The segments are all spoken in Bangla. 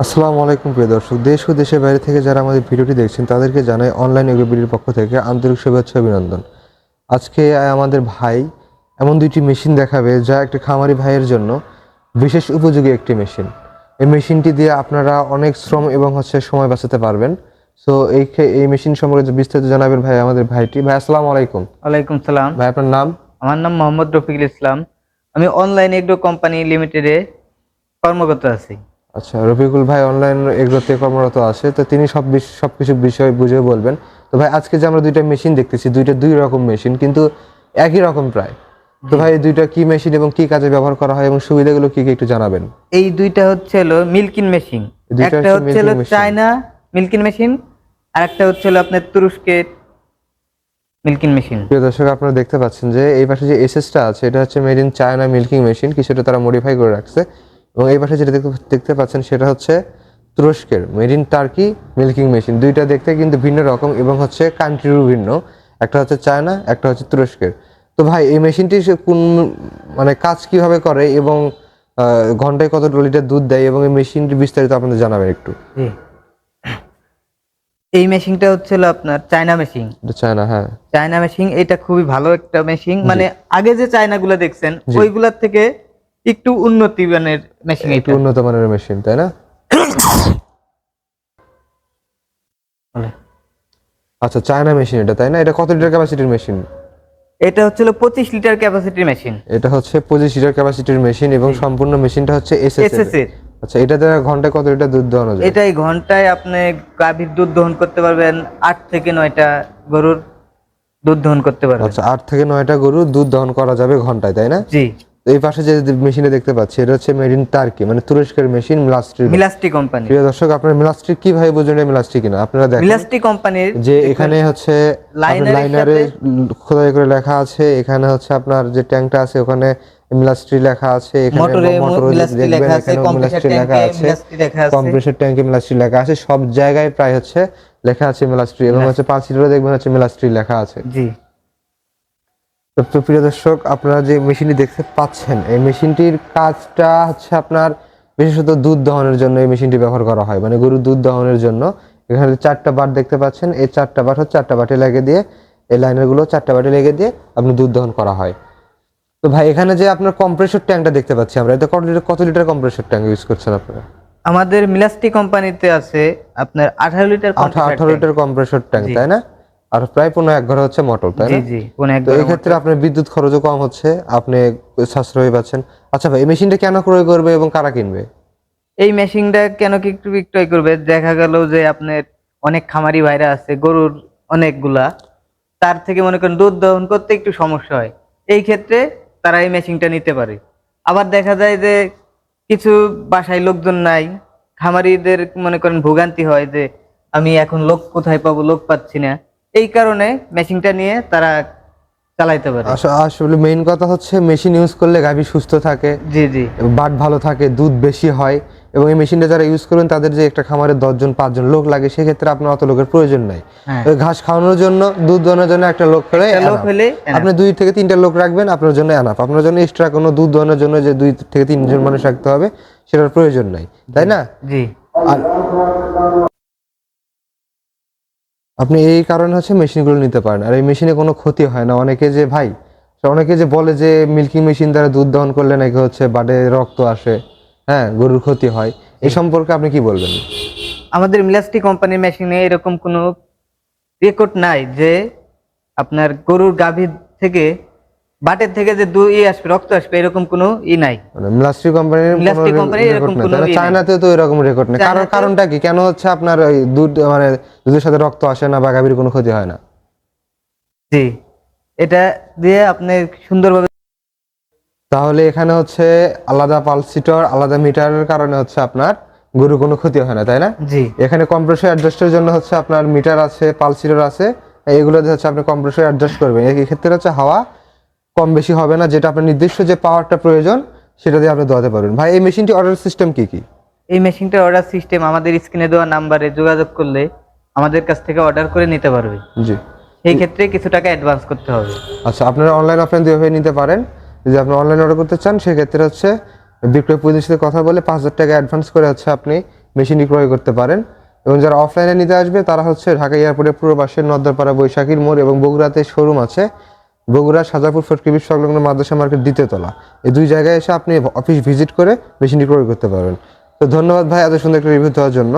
আসসালামু আলাইকুম প্রিয় দর্শক দেশ ও দেশের বাইরে থেকে যারা আমাদের ভিডিওটি দেখছেন তাদেরকে জানাই অনলাইন এগ্রোবিডির পক্ষ থেকে আন্তরিক শুভেচ্ছা অভিনন্দন। আজকে আমাদের ভাই এমন দুইটি মেশিন দেখাবে যা একটি খামারি ভাইয়ের জন্য বিশেষ উপযোগী একটি মেশিন। এই মেশিনটি দিয়ে আপনারা অনেক শ্রম এবং হচ্ছে সময় বাঁচাতে পারবেন। সো এই এই মেশিন সম্পর্কে বিস্তারিত জানাবেন ভাই আমাদের ভাইটি। ভাই আসসালামু আলাইকুম। ওয়ালাইকুম সালাম। ভাই আপনার নাম? আমার নাম মোহাম্মদ রফিকুল ইসলাম। আমি অনলাইন এগ্রো কোম্পানি লিমিটেডে কর্মরত আছি। আচ্ছা রফিকুল ভাই অনলাইন এগুলোতে কর্মরত আছে তো তিনি সব বিষ- সবকিছু বিষয় বুঝে বলবেন। তো ভাই আজকে যে আমরা দুইটা মেশিন দেখতেছি দুইটা দুই রকম মেশিন কিন্তু একই রকম প্রায়। তো ভাই দুইটা কি মেশিন এবং কি কাজে ব্যবহার করা হয় এবং সুবিধাগুলো কি কি একটু জানাবেন? এই দুইটা হচ্ছে হলো মিল্কিন মেশিন একটা হচ্ছে হচ্ছে হলো চায়না মিল্কিন মেশিন আর একটা হচ্ছে হলো আপনার তুরস্কের মিল্কিন মেশিন প্রিয় দর্শক আপনারা দেখতে পাচ্ছেন যে এই পাশে যে এসএসটা আছে এটা হচ্ছে made in China milking machine কিছুটা তারা মডিফাই করে রাখছে। এবং এই পাশে যেটা দেখতে দেখতে পাচ্ছেন সেটা হচ্ছে তুরস্কের made in Turkey milking machine দুইটা দেখতে কিন্তু ভিন্ন রকম এবং হচ্ছে কান্ট্রিরও ভিন্ন। একটা হচ্ছে চায়না একটা হচ্ছে তুরস্কের। তো ভাই এই মেশিনটি সে কোন মানে কাজ কীভাবে করে এবং আহ, ঘন্টায় কত লিটার দুধ দেয় এবং এই মেশিনটি বিস্তারিত আপনাদের জানাবেন একটু। এই মেশিনটা হচ্ছে হলো আপনার চায়না মেশিন চায়না হ্যাঁ। চায়না মেশিন এটা খুবই ভালো একটা মেশিন মানে আগে যে চায়না গুলো দেখছেন। ওইগুলার থেকে একটু উন্নতি মানের মেশিন একটু উন্নত মানের মেশিন তাই না? আচ্ছা চায়না মেশিন এটা তাই না? এটা কত লিটার ক্যাপাসিটির মেশিন এটা হচ্ছে পঁচিশ লিটার ক্যাপাসিটির মেশিন এটা হচ্ছে পঁচিশ লিটার ক্যাপাসিটির মেশিন এবং সম্পূর্ণ মেশিনটা হচ্ছে এসএস এসএস এর। আচ্ছা এটা দ্বারা ঘন্টায় কত লিটার দুধ দহন যায়? এটাই ঘন্টায় আপনি গাভীর দুধ দহন করতে পারবেন আট থেকে নয়টা গরুর দুধ দহন করতে পারবেন। আচ্ছা আট থেকে নয়টা গরু দুধ দহন করা যাবে ঘন্টায় তাই না? জি। এই পাশে যে মেশিনে দেখতে পাচ্ছি এটা হচ্ছে মেড ইন টার্কি মানে তুরস্কের মেশিন মিলাস্ট্রি মিলাস্টি কোম্পানি প্রিয় দর্শক আপনারা মিলাস্ট্রি কীভাবে বুঝবেন মিলাস্ট্রি কিনা? আপনারা দেখেন মিলাস্টি কোম্পানির যে এখানে হচ্ছে লাইনারে খোদাই করে লেখা আছে এখানে হচ্ছে আপনার যে ট্যাঙ্কটা আছে ওখানে মিলাস্ট্রি লেখা আছে এখানে মোটরে মোটরে মিলাস্ট্রি লেখা আছে এখানেও কম্প্রেসার মিলাস্ট্রি লেখা ট্যাঙ্কে আছে মিলাস্ট্রি লেখা আছে। কম্প্রেসর ট্যাঙ্কে মিলাস্ট্রি লেখা আছে সব জায়গায় প্রায় হচ্ছে লেখা আছে মিলাস্ট্রি এবং হচ্ছে পাঁচ লিটারে দেখবেন হচ্ছে মিলাস্ট্রি লেখা আছে। জি। তো প্রিয় দর্শক আপনারা যে মেশিনটি দেখতে পাচ্ছেন এই মেশিনটির কাজটা হচ্ছে আপনার বিশেষত দুধ দহনের জন্য এই মেশিনটি ব্যবহার করা হয়। মানে গরুর দুধ দহনের জন্য। এখানে চারটা বাট দেখতে পাচ্ছেন এই চারটা বাট হচ্ছে চারটা বাটে লাগিয়ে দিয়ে এই লাইনারগুলো চারটা বাটে লেগে দিয়ে আপনি দুধ দহন করা হয়। তো ভাই এখানে যে আপনার কম্প্রেসর ট্যাঙ্কটা দেখতে পাচ্ছি আমরা এটা কত লিটার কত লিটার কম্প্রেসর ট্যাঙ্ক ইউজ করছেন আপনারা? আমাদের মিলাস্টি কোম্পানিতে আছে আপনার আঠারো লিটার আঠারো লিটার কম্প্রেসর ট্যাঙ্ক তাই না? আর প্রায় পনেরো এক ঘরে হচ্ছে মোটর তাই না? জি তো এই ক্ষেত্রে আপনার বিদ্যুৎ খরচও কম হচ্ছে আপনি সাশ্রয় পাচ্ছেন। আচ্ছা ভাই এই মেশিনটা কেন ক্রয় করবে এবং কারা কিনবে? এই মেশিনটা কেন কি বিক্রয় করবে? দেখা গেল যে আপনার অনেক খামারি ভাইরা আছে গরুর অনেকগুলা। তার থেকে মনে করেন দুধ দহন করতে একটু সমস্যা হয়। এই ক্ষেত্রে তারা এই মেশিনটা নিতে পারে। আবার দেখা যায় যে কিছু বাসায় লোকজন নাই খামারিদের মনে করেন ভোগান্তি হয় যে আমি এখন লোক কোথায় পাবো লোক পাচ্ছি না। এই কারণে মেশিনটা নিয়ে তারা চালাইতে পারে। আসলে মেইন কথা হচ্ছে মেশিন ইউজ করলে গাভী সুস্থ থাকে জি জি। বাট ভালো থাকে দুধ বেশি হয় এবং এই মেশিনটা যারা ইউজ করবেন তাদের যে একটা খামারে দশজন পাঁচজন লোক লাগে সেক্ষেত্রে আপনার অত লোকের প্রয়োজন নাই। হ্যাঁ। ঘাস খাওয়ানোর জন্য দুধ দোয়ানোর জন্য একটা লোক হলে আপনি দুই থেকে তিনটা লোক রাখবেন আপনার জন্য এনাফ আপনার জন্য এক্সট্রা কোনো দুধ দোয়ানোর জন্য যে দুই থেকে তিনজন মানুষ রাখতে হবে সেটার প্রয়োজন নাই। তাই না? জি। আপনি এই কারণে হচ্ছে মেশিনগুলো নিতে পারেন। আর এই মেশিনে কোনো ক্ষতি হয় না। অনেকে যে ভাই, অনেকে যে বলে যে মিল্কিং মেশিন দ্বারা দুধ দহন করলে নাকি হচ্ছে বাডে রক্ত আসে। হ্যাঁ গরুর ক্ষতি হয়। এই সম্পর্কে আপনি কি বলবেন? আমাদের মিলাস্টি কোম্পানির মেশিনে এরকম কোনো রেকর্ড নাই যে আপনার গরুর গাভীর থেকে বাটের থেকে যে দুই আসবে রক্ত আসবে এরকম কোনো ই নাই। মানে মিলাস্ট্রি কোম্পানির কোম্পানির এরকম কোনো চায়নাতে তো এরকম রেকর্ড নেই। কারণ কারণটা কি? কেন হচ্ছে আপনার ওই দুধ মানে দুধের সাথে রক্ত আসে না বা গাভীর কোনো ক্ষতি হয় না? জি। এটা দিয়ে আপনি সুন্দরভাবে তাহলে এখানে হচ্ছে আলাদা পালসিটর আলাদা মিটারের কারণে হচ্ছে আপনার গরু কোনো ক্ষতি হয় না তাই না? জি। এখানে কম্প্রেসর অ্যাডজাস্টের জন্য হচ্ছে আপনার মিটার আছে পালসিটর আছে এগুলো হচ্ছে আপনি কম্প্রেসর অ্যাডজাস্ট করবেন। এই ক্ষেত্রে হচ্ছে হাওয়া কম বেশি হবে না যেটা আপনার নির্দিষ্ট যে পাওয়ারটা প্রয়োজন সেটা দিয়ে আপনি দোয়াতে পারবেন। ভাই এই মেশিনটি অর্ডার সিস্টেম কি কি? এই মেশিনটা অর্ডার সিস্টেম আমাদের স্ক্রিনে দেওয়া নাম্বারে যোগাযোগ করলে আমাদের কাছ থেকে অর্ডার করে নিতে পারবে। জি। সেই ক্ষেত্রে কিছু টাকা অ্যাডভান্স করতে হবে। আচ্ছা আপনারা অনলাইন অফলাইন দুইভাবে নিতে পারেন। যদি আপনি অনলাইন অর্ডার করতে চান সেক্ষেত্রে হচ্ছে বিক্রয় প্রতিনিধির সাথে কথা বলে পাঁচ হাজার টাকা অ্যাডভান্স করে হচ্ছে আপনি মেশিনটি ক্রয় করতে পারেন। এবং যারা অফলাইনে নিতে আসবে তারা হচ্ছে ঢাকা এয়ারপোর্টের পূর্ব পাশে নদ্দারপাড়া বৈশাখীর মোড় এবং বগুড়াতে শোরুম আছে। বগুড়া সাজাপুর ফটকিবির সংলগ্ন মাদ্রাসা মার্কেট দ্বিতীয় তলা। এই দুই জায়গায় এসে আপনি অফিস ভিজিট করে মেশিনটি ক্রয় করতে পারবেন। তো ধন্যবাদ ভাই এত সুন্দর একটা রিভিউ দেওয়ার জন্য।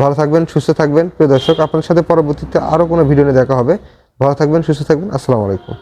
ভালো থাকবেন, সুস্থ থাকবেন। প্রিয় দর্শক, আপনার সাথে পরবর্তীতে আরও কোনো ভিডিও নিয়ে দেখা হবে। ভালো থাকবেন, সুস্থ থাকবেন। আসসালামু আলাইকুম।